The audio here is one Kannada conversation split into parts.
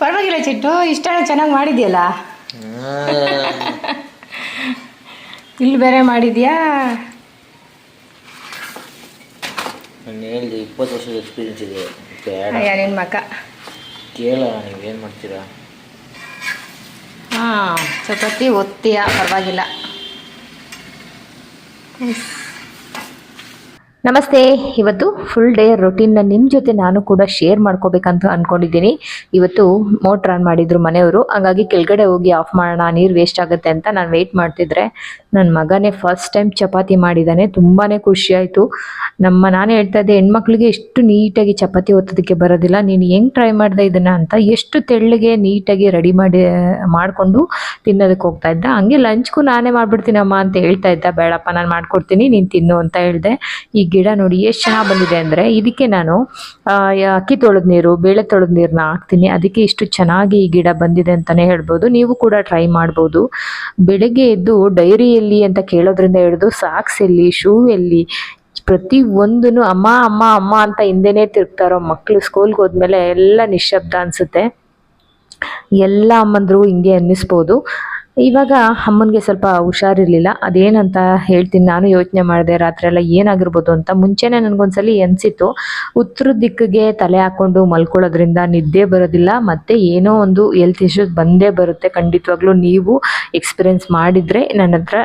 ಪರವಾಗಿಲ್ಲ ಚಿಟ್ಟು ಇಷ್ಟೆಲ್ಲ ಚೆನ್ನಾಗಿ ಮಾಡಿದ್ಯಲ್ಲ? ಇಲ್ಲಿ ಬೇರೆ ಮಾಡಿದ್ಯಾ? ಹೇಳಿದೆ ಇಪ್ಪತ್ತು ವರ್ಷದ ಎಕ್ಸ್ಪೀರಿಯನ್ಸ್ ಇದೆ. ಅಯ್ಯ ನಿನ್ನ ಮಕ್ಕ ಕೇಳ ನೀವೇನು ಮಾಡ್ತೀರಾ? ಹಾಂ ಚಪಾತಿ ಒತ್ತೀಯ ಪರವಾಗಿಲ್ಲ. ನಮಸ್ತೆ. ಇವತ್ತು ಫುಲ್ ಡೇ ರೊಟೀನ್ನ ನಿಮ್ಮ ಜೊತೆ ನಾನು ಕೂಡ ಶೇರ್ ಮಾಡ್ಕೋಬೇಕಂತ ಅಂದ್ಕೊಂಡಿದ್ದೀನಿ ಇವತ್ತು ಮೋಟ್ರ್ ಆನ್ ಮಾಡಿದ್ರು ಮನೆಯವರು. ಹಂಗಾಗಿ ಕೆಳಗಡೆ ಹೋಗಿ ಆಫ್ ಮಾಡೋಣ, ನೀರು ವೇಸ್ಟ್ ಆಗುತ್ತೆ ಅಂತ ನಾನು ವೆಯ್ಟ್ ಮಾಡ್ತಿದ್ರೆ ನನ್ನ ಮಗನೇ ಫಸ್ಟ್ ಟೈಮ್ ಚಪಾತಿ ಮಾಡಿದ್ದಾನೆ ತುಂಬಾ ಖುಷಿ ಆಯಿತು. ನಮ್ಮ ನಾನು ಹೇಳ್ತಾ ಇದ್ದೆ, ಹೆಣ್ಮಕ್ಳಿಗೆ ಎಷ್ಟು ನೀಟಾಗಿ ಚಪಾತಿ ಒತ್ತೋದಕ್ಕೆ ಬರೋದಿಲ್ಲ. ನೀನು ಹೆಂಗೆ ಟ್ರೈ ಮಾಡಿದೆ ಇದನ್ನು ಅಂತ ಎಷ್ಟು ತೆಳ್ಳಗೆ ನೀಟಾಗಿ ರೆಡಿ ಮಾಡಿ, ಮಾಡಿಕೊಂಡು ತಿನ್ನೋದಕ್ಕೆ ಹೋಗ್ತಾ ಇದ್ದ. ಹಂಗೆ ಲಂಚ್ಗೂ ನಾನೇ ಮಾಡಿಬಿಡ್ತೀನಮ್ಮ ಅಂತ ಹೇಳ್ತಾ ಇದ್ದ. ಬೇಡಪ್ಪ, ನಾನು ಮಾಡ್ಕೊಡ್ತೀನಿ, ನೀನು ತಿನ್ನು ಅಂತ ಹೇಳಿದೆ. ಈ ಗಿಡ ನೋಡಿ ಎಷ್ಟು ಚೆನ್ನಾಗಿ ಬಂದಿದೆ ಅಂದರೆ ಇದಕ್ಕೆ ನಾನು ಅಕ್ಕಿ ತೊಳೆದ ನೀರು, ಬೇಳೆ ತೊಳೆದ ನೀರನ್ನ ಹಾಕ್ತೀನಿ. ಅದಕ್ಕೆ ಇಷ್ಟು ಚೆನ್ನಾಗಿ ಈ ಗಿಡ ಬಂದಿದೆ ಅಂತಲೇ ಹೇಳ್ಬೋದು. ನೀವು ಕೂಡ ಟ್ರೈ ಮಾಡ್ಬೋದು. ಬೆಳಗ್ಗೆ ಎದ್ದು ಡೈರಿಯಲ್ಲಿ ಅಂತ ಕೇಳೋದ್ರಿಂದ ಹಿಡಿದು ಸಾಕ್ಸ್ ಎಲ್ಲಿ ಶೂ ಎಲ್ಲಿ ಪ್ರತಿ ಒಂದನ್ನು ಅಮ್ಮ ಅಮ್ಮ ಅಮ್ಮ ಅಂತ ಹಿಂದೆನೇ ತಿರುಗ್ತಾರೋ ಮಕ್ಕಳು ಸ್ಕೂಲ್ಗೆ ಹೋದ್ಮೇಲೆ ಎಲ್ಲ ನಿಶಬ್ದ ಅನಿಸುತ್ತೆ. ಎಲ್ಲ ಅಮ್ಮಂದ್ರು ಹಿಂಗೆ ಅನ್ನಿಸ್ಬೋದು. ಇವಾಗ ಅಮ್ಮನಿಗೆ ಸ್ವಲ್ಪ ಹುಷಾರಿರಲಿಲ್ಲ. ಅದೇನಂತ ಹೇಳ್ತೀನಿ, ನಾನು ಯೋಚನೆ ಮಾಡಿದೆ, ರಾತ್ರಿ ಎಲ್ಲ ಏನಾಗಿರ್ಬೋದು ಅಂತ ಮುಂಚೆನೇ ನನಗೊಂದ್ಸಲಿ ಅನಿಸಿತ್ತು ಉತ್ತರ ದಿಕ್ಕಿಗೆ ತಲೆ ಹಾಕೊಂಡು ಮಲ್ಕೊಳ್ಳೋದ್ರಿಂದ ನಿದ್ದೆ ಬರೋದಿಲ್ಲ, ಮತ್ತು ಏನೋ ಒಂದು ಹೆಲ್ತ್ ಇಶ್ಯೂಸ್ ಬಂದೇ ಬರುತ್ತೆ. ಖಂಡಿತವಾಗ್ಲೂ ನೀವು ಎಕ್ಸ್ಪೀರಿಯೆನ್ಸ್ ಮಾಡಿದರೆ ನನ್ನ ಹತ್ರ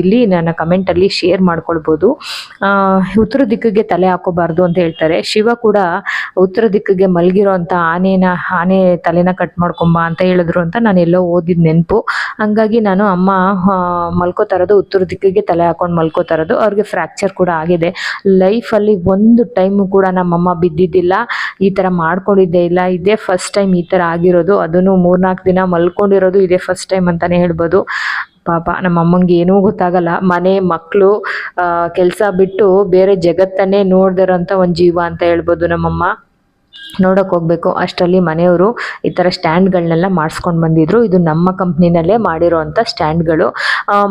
ಇಲ್ಲಿ ನನ್ನ ಕಮೆಂಟಲ್ಲಿ ಶೇರ್ ಮಾಡ್ಕೊಳ್ಬೋದು. ಉತ್ತರ ದಿಕ್ಕಿಗೆ ತಲೆ ಹಾಕೋಬಾರ್ದು ಅಂತ ಹೇಳ್ತಾರೆ. ಶಿವ ಕೂಡ ಉತ್ತರ ದಿಕ್ಕಿಗೆ ಮಲಗಿರೋ ಅಂಥ ಆನೆನ, ಆನೆ ತಲೆನ ಕಟ್ ಮಾಡ್ಕೊಂಬ ಅಂತ ಹೇಳಿದ್ರು ಅಂತ ನಾನು ಎಲ್ಲೋ ಓದಿದ ನೆನಪು. ಹಂಗಾಗಿ ನಾನು ಅಮ್ಮ ಮಲ್ಕೋತಾರದು ಉತ್ತರ ದಿಕ್ಕಿಗೆ ತಲೆ ಹಾಕೊಂಡು ಮಲ್ಕೋತಾರದು ಅವ್ರಿಗೆ ಫ್ರ್ಯಾಕ್ಚರ್ ಕೂಡ ಆಗಿದೆ. ಲೈಫಲ್ಲಿ ಒಂದು ಟೈಮು ಕೂಡ ನಮ್ಮಮ್ಮ ಬಿದ್ದಿದ್ದಿಲ್ಲ. ಈ ಥರ ಮಾಡ್ಕೊಂಡಿದ್ದೇ ಇಲ್ಲ. ಇದೇ ಫಸ್ಟ್ ಟೈಮ್ ಈ ಥರ ಆಗಿರೋದು. ಅದನ್ನು ಮೂರ್ನಾಲ್ಕು ದಿನ ಮಲ್ಕೊಂಡಿರೋದು ಇದೇ ಫಸ್ಟ್ ಟೈಮ್ ಅಂತಲೇ ಹೇಳ್ಬೋದು. ಪಾಪ ನಮ್ಮ ಅಮ್ಮಂಗೆ ಏನೂ ಗೊತ್ತಾಗಲ್ಲ. ಮನೆ ಮಕ್ಕಳು ಕೆಲಸ ಬಿಟ್ಟು ಬೇರೆ ಜಗತ್ತನ್ನೇ ನೋಡ್ದಿರೋಂಥ ಒಂದು ಜೀವ ಅಂತ ಹೇಳ್ಬೋದು ನಮ್ಮಮ್ಮ. ನೋಡೋಕೆ ಹೋಗ್ಬೇಕು. ಅಷ್ಟರಲ್ಲಿ ಮನೆಯವರು ಈ ಥರ ಸ್ಟ್ಯಾಂಡ್ಗಳನ್ನೆಲ್ಲ ಮಾಡಿಸ್ಕೊಂಡು ಬಂದಿದ್ರು. ಇದು ನಮ್ಮ ಕಂಪ್ನಿನಲ್ಲೇ ಮಾಡಿರೋ ಅಂಥ ಸ್ಟ್ಯಾಂಡ್ಗಳು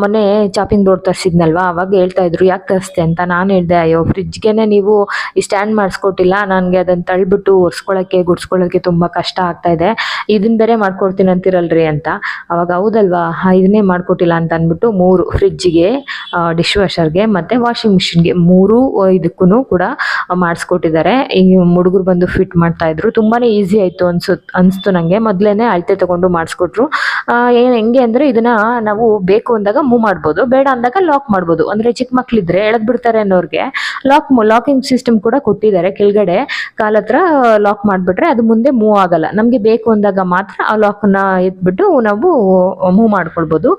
ಮೊನ್ನೆ ಚಾಪಿಂಗ್ ಬೋರ್ಡ್ ತರಿಸಿದ್ನಲ್ವಾ? ಅವಾಗ ಹೇಳ್ತಾ ಇದ್ರು, ಯಾಕೆ ತರಿಸ್ತೆ ಅಂತ ನಾನು ಹೇಳಿದೆ, ಅಯ್ಯೋ ಫ್ರಿಜ್ಗೆ ನೀವು ಈ ಸ್ಟ್ಯಾಂಡ್ ಮಾಡಿಸ್ಕೊಟ್ಟಿಲ್ಲ. ನನಗೆ ಅದನ್ನು ತಳ್ಬಿಟ್ಟು ಒರೆಸ್ಕೊಳ್ಳೋಕ್ಕೆ ಗುಡ್ಸ್ಕೊಳ್ಳೋಕ್ಕೆ ತುಂಬ ಕಷ್ಟ ಆಗ್ತಾ ಇದೆ. ಇದನ್ನ ಬೇರೆ ಮಾಡ್ಕೊಡ್ತೀನಿ ಅಂತಿರಲ್ರಿ ಅಂತ. ಅವಾಗ, ಹೌದಲ್ವಾ? ಇದನ್ನೇ ಮಾಡಿಕೊಟ್ಟಿಲ್ಲ ಅಂತ ಅಂದ್ಬಿಟ್ಟು ಮೂರು ಫ್ರಿಜ್ಜಿಗೆ ಡಿಶ್ ವಾಷರ್ಗೆ ಮತ್ತು ವಾಷಿಂಗ್ ಮಿಷಿನ್ಗೆ ಮೂರು ಇದಕ್ಕೂ ಕೂಡ ಮಾಡಿಸ್ಕೊಟ್ಟಿದ್ದಾರೆ. ಈ ಹುಡುಗರು ಬಂದು ಫಿಟ್ ಮಾಡ್ತಾ ಇದ್ರು. ತುಂಬಾನೇ ಈಸಿ ಆಯ್ತು ಅನ್ಸು ಅನ್ಸ್ತು ನನಗೆ ಮೊದ್ಲೇನೆ ಅಳತೆ ತಗೊಂಡು ಮಾಡಿಸ್ಕೊಟ್ರು. ಏನು ಹೆಂಗೆ ಅಂದರೆ ಇದನ್ನ ನಾವು ಬೇಕು ಅಂದಾಗ ಮೂವ್ ಮಾಡ್ಬೋದು, ಬೇಡ ಅಂದಾಗ ಲಾಕ್ ಮಾಡ್ಬೋದು. ಅಂದರೆ ಚಿಕ್ಕ ಮಕ್ಕಳಿದ್ರೆ ಎಳೆದ್ ಬಿಡ್ತಾರೆ ಅನ್ನೋರಿಗೆ ಲಾಕ್ ಲಾಕಿಂಗ್ ಸಿಸ್ಟಮ್ ಕೂಡ ಕೊಟ್ಟಿದ್ದಾರೆ ಕೆಳಗಡೆ. ಕಾಲ ಹತ್ರ ಲಾಕ್ ಮಾಡಿಬಿಟ್ರೆ ಅದು ಮುಂದೆ ಮೂವ್ ಆಗಲ್ಲ. ನಮಗೆ ಬೇಕು ಅಂದಾಗ ಮಾತ್ರ ಆ ಲಾಕ್ನ ಎತ್ಬಿಟ್ಟು ನಾವು ಮೂವ್ ಮಾಡ್ಕೊಳ್ಬೋದು.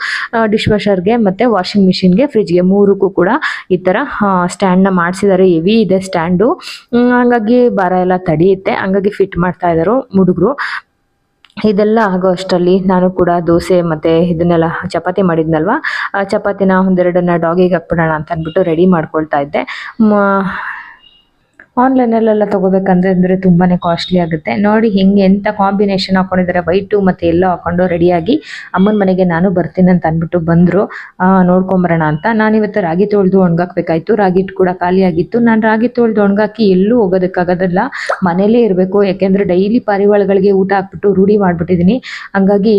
ಡಿಶ್ ವಾಷರ್ಗೆ ಮತ್ತು ವಾಷಿಂಗ್ ಮಿಷಿನ್ಗೆ ಫ್ರಿಜ್ಗೆ ಮೂರಕ್ಕೂ ಕೂಡ ಈ ಥರ ಸ್ಟ್ಯಾಂಡ್ನ ಮಾಡಿಸಿದ್ದಾರೆ. ಹೆವಿ ಇದೆ ಸ್ಟ್ಯಾಂಡು ಹಂಗಾಗಿ ಭಾರ ಎಲ್ಲ ತಡೆಯುತ್ತೆ. ಹಂಗಾಗಿ ಫಿಟ್ ಮಾಡ್ತಾ ಇದ್ದಾರೆ ಹುಡುಗರು ಇದೆಲ್ಲ ಆಗೋ ಅಷ್ಟರಲ್ಲಿ ನಾನು ಕೂಡ ದೋಸೆ ಮತ್ತು ಇದನ್ನೆಲ್ಲ ಚಪಾತಿ ಮಾಡಿದ್ನಲ್ವ? ಆ ಚಪಾತಿನ ಒಂದೆರಡನ್ನ ಡಾಗಿಗೆ ಹಾಕ್ಬಿಡೋಣ ಅಂತ ಅಂದ್ಬಿಟ್ಟು ರೆಡಿ ಮಾಡ್ಕೊಳ್ತಾ ಇದ್ದೆ. ಆನ್ಲೈನಲ್ಲೆಲ್ಲ ತೊಗೋಬೇಕಂದ್ರೆ ಅಂದರೆ ತುಂಬಾ ಕಾಸ್ಟ್ಲಿ ಆಗುತ್ತೆ. ನೋಡಿ ಹಿಂಗೆ ಎಂಥ ಕಾಂಬಿನೇಷನ್ ಹಾಕೊಂಡಿದ್ದಾರೆ ವೈಟು ಮತ್ತು ಎಲ್ಲೋ ಹಾಕೊಂಡು ರೆಡಿಯಾಗಿ ಅಮ್ಮನ ಮನೆಗೆ ನಾನು ಬರ್ತೀನಿ ಅಂತ ಅಂದ್ಬಿಟ್ಟು ಬಂದರು. ನೋಡ್ಕೊಂಬರೋಣ ಅಂತ. ನಾನು ಇವತ್ತು ರಾಗಿ ತೊಳೆದು ಒಣಗಾಕ್ಬೇಕಾಯ್ತು. ರಾಗಿ ಹಿಟ್ಟು ಕೂಡ ಖಾಲಿಯಾಗಿತ್ತು ನಾನು ರಾಗಿ ತೊಳೆದು ಒಣಗಾಕಿ ಎಲ್ಲೂ ಹೋಗೋದಕ್ಕಾಗೋದಿಲ್ಲ. ಮನೇಲೇ ಇರಬೇಕು. ಯಾಕೆಂದರೆ ಡೈಲಿ ಪಾರಿವಾಳಗಳಿಗೆ ಊಟ ಹಾಕ್ಬಿಟ್ಟು ರೂಢಿ ಮಾಡಿಬಿಟ್ಟಿದ್ದೀನಿ ಹಂಗಾಗಿ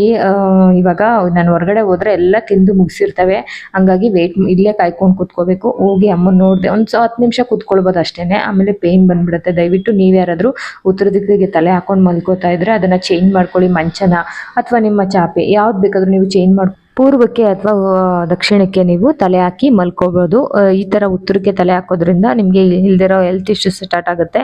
ಇವಾಗ ನಾನು ಹೊರಗಡೆ ಹೋದರೆ ಎಲ್ಲ ತಿಂದು ಮುಗಿಸಿರ್ತವೆ. ಹಂಗಾಗಿ ವೆಯ್ಟ್ ಇಲ್ಲೇ ಕಾಯ್ಕೊಂಡು ಕೂತ್ಕೋಬೇಕು. ಹೋಗಿ ಅಮ್ಮನ ನೋಡಿದೆ, ಒಂದು ಹತ್ತು ನಿಮಿಷ ಕೂತ್ಕೊಳ್ಬೋದು ಅಷ್ಟೇ ಆಮೇಲೆ ಪೇಯ್ನ್ ಬಂದ್ಬಿಡುತ್ತೆ. ದಯವಿಟ್ಟು ನೀವು ಯಾರಾದರೂ ಉತ್ತರ ದಿಕ್ಕಿಗೆ ತಲೆ ಹಾಕೊಂಡು ಮಲ್ಕೋತಾ ಇದ್ರೆ ಅದನ್ನ ಚೇಂಜ್ ಮಾಡ್ಕೊಳ್ಳಿ, ಮಂಚನ ಅಥವಾ ನಿಮ್ಮ ಚಾಪೆ, ಯಾವ್ದು ಬೇಕಾದರೂ ನೀವು ಚೇಂಜ್ ಮಾಡಿ ಪೂರ್ವಕ್ಕೆ ಅಥವಾ ದಕ್ಷಿಣಕ್ಕೆ ನೀವು ತಲೆ ಹಾಕಿ ಮಲ್ಕೋಬೋದು. ಈ ಥರ ಉತ್ತರಕ್ಕೆ ತಲೆ ಹಾಕೋದ್ರಿಂದ ನಿಮಗೆ ಇಲ್ದಿರೋ ಹೆಲ್ತ್ ಇಶ್ಯೂಸ್ ಸ್ಟಾರ್ಟ್ ಆಗುತ್ತೆ.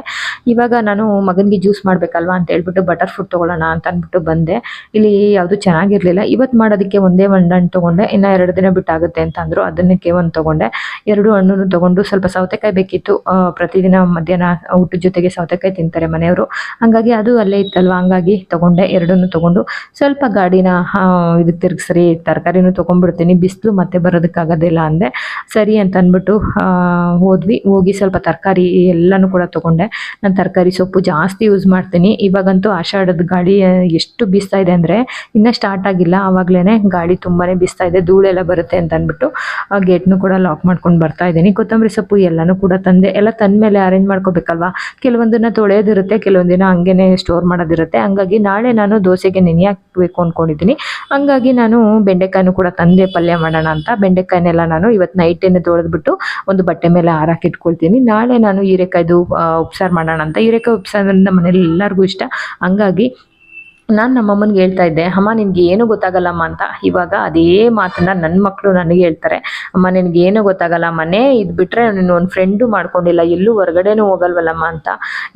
ಇವಾಗ ನಾನು ಮಗನಿಗೆ ಜ್ಯೂಸ್ ಮಾಡಬೇಕಲ್ವಾ ಅಂತ ಹೇಳ್ಬಿಟ್ಟು ಬಟರ್ ಫುಡ್ ತೊಗೊಳ್ಳೋಣ ಅಂತ ಅಂದ್ಬಿಟ್ಟು ಬಂದೆ. ಇಲ್ಲಿ ಯಾವುದು ಚೆನ್ನಾಗಿರಲಿಲ್ಲ. ಇವತ್ತು ಮಾಡೋದಕ್ಕೆ ಒಂದೇ ಒಂದು ಹಣ್ಣು ತೊಗೊಂಡೆ. ಇನ್ನು ಎರಡು ದಿನ ಬಿಟ್ಟಾಗುತ್ತೆ ಅಂತ ಅಂದರು. ಅದನ್ನಕ್ಕೆ ಒಂದು ತೊಗೊಂಡೆ. ಎರಡು ಹಣ್ಣು ತೊಗೊಂಡು ಸ್ವಲ್ಪ ಸೌತೆಕಾಯಿ ಬೇಕಿತ್ತು. ಪ್ರತಿದಿನ ಮಧ್ಯಾಹ್ನ ಊಟದ ಜೊತೆಗೆ ಸೌತೆಕಾಯಿ ತಿಂತಾರೆ ಮನೆಯವರು. ಹಂಗಾಗಿ ಅದು ಅಲ್ಲೇ ಇತ್ತಲ್ವ? ಹಂಗಾಗಿ ತೊಗೊಂಡೆ. ಎರಡನ್ನು ತೊಗೊಂಡು ಸ್ವಲ್ಪ ಗಾಡಿನ ಇದಕ್ಕೆ ತಿರುಗಿಸ್ರಿ ತರಕಾರಿ ತರಕಾರಿನೂ ತೊಗೊಂಡ್ಬಿಡ್ತೀನಿ. ಬಿಸಿಲು ಮತ್ತೆ ಬರೋದಕ್ಕಾಗೋದಿಲ್ಲ ಅಂದೆ. ಸರಿ ಅಂತ ಅಂದ್ಬಿಟ್ಟು ಹೋದ್ವಿ. ಹೋಗಿ ಸ್ವಲ್ಪ ತರಕಾರಿ ಎಲ್ಲನೂ ಕೂಡ ತೊಗೊಂಡೆ. ನಾನು ತರಕಾರಿ ಸೊಪ್ಪು ಜಾಸ್ತಿ ಯೂಸ್ ಮಾಡ್ತೀನಿ. ಇವಾಗಂತೂ ಆಷಾಢದ ಗಾಳಿ ಎಷ್ಟು ಬೀಸ್ತಾ ಇದೆ ಅಂದರೆ ಇನ್ನೂ ಸ್ಟಾರ್ಟ್ ಆಗಿಲ್ಲ. ಆವಾಗಲೇ ಗಾಳಿ ತುಂಬಾ ಬೀಸ್ತಾ ಇದೆ. ಧೂಳೆಲ್ಲ ಬರುತ್ತೆ ಅಂತ ಅಂದ್ಬಿಟ್ಟು, ಆ, ಗೇಟ್ನು ಕೂಡ ಲಾಕ್ ಮಾಡ್ಕೊಂಡು ಬರ್ತಾ ಇದ್ದೀನಿ. ಕೊತ್ತಂಬರಿ ಸೊಪ್ಪು ಎಲ್ಲನೂ ಕೂಡ ತಂದೆ. ಎಲ್ಲ ತಂದಮೇಲೆ ಅರೇಂಜ್ ಮಾಡ್ಕೋಬೇಕಲ್ವಾ? ಕೆಲವೊಂದನ್ನ ತೊಳೆಯೋದಿರುತ್ತೆ, ಕೆಲವೊಂದಿನ ಹಂಗೇನೆ ಸ್ಟೋರ್ ಮಾಡೋದಿರುತ್ತೆ. ಹಂಗಾಗಿ ನಾಳೆ ನಾನು ದೋಸೆಗೆ ನೆನೆ ಹಾಕಬೇಕು ಅಂದ್ಕೊಂಡಿದ್ದೀನಿ ಹಂಗಾಗಿ ನಾನು ಬೆಂಡೆಕಾಯಿನೂ ಕೂಡ ತಂದೆ ಪಲ್ಯ ಮಾಡೋಣ ಅಂತ ಬೆಂಡೆಕಾಯಿನೆಲ್ಲ ನಾನು ಇವತ್ತು ನೈಟೇನೆ ತೊಳೆದ್ಬಿಟ್ಟು ಒಂದು ಬಟ್ಟೆ ಮೇಲೆ ಹಾರಾಕಿ ಇಟ್ಕೊಳ್ತೀನಿ. ನಾಳೆ ನಾನು ಹೀರೆಕಾಯ್ದು ಉಪ್ಸಾರು ಮಾಡೋಣ ಅಂತ. ಹೀರೆಕಾಯಿ ಉಪ್ಸಾರಿಂದ ಮನೇಲಿ ಎಲ್ಲರಿಗೂ ಇಷ್ಟ. ಹಂಗಾಗಿ ನಾನು ನಮ್ಮಮ್ಮನಿಗೆ ಹೇಳ್ತಾ ಇದ್ದೆ, ಅಮ್ಮ, ನಿನ್ಗೆ ಏನು ಗೊತ್ತಾಗಲ್ಲಮ್ಮ ಅಂತ. ಇವಾಗ ಅದೇ ಮಾತನ್ನ ನನ್ನ ಮಕ್ಕಳು ನನಗೆ ಹೇಳ್ತಾರೆ. ಅಮ್ಮ, ನಿನ್ಗೆ ಏನು ಗೊತ್ತಾಗಲ್ಲ, ಮನೆ ಇದು ಬಿಟ್ರೆ ನೀನು ಒಂದು ಫ್ರೆಂಡು ಮಾಡ್ಕೊಂಡಿಲ್ಲ, ಎಲ್ಲೂ ಹೊರಗಡೆನೂ ಹೋಗಲ್ವಲ್ಲಮ್ಮ ಅಂತ.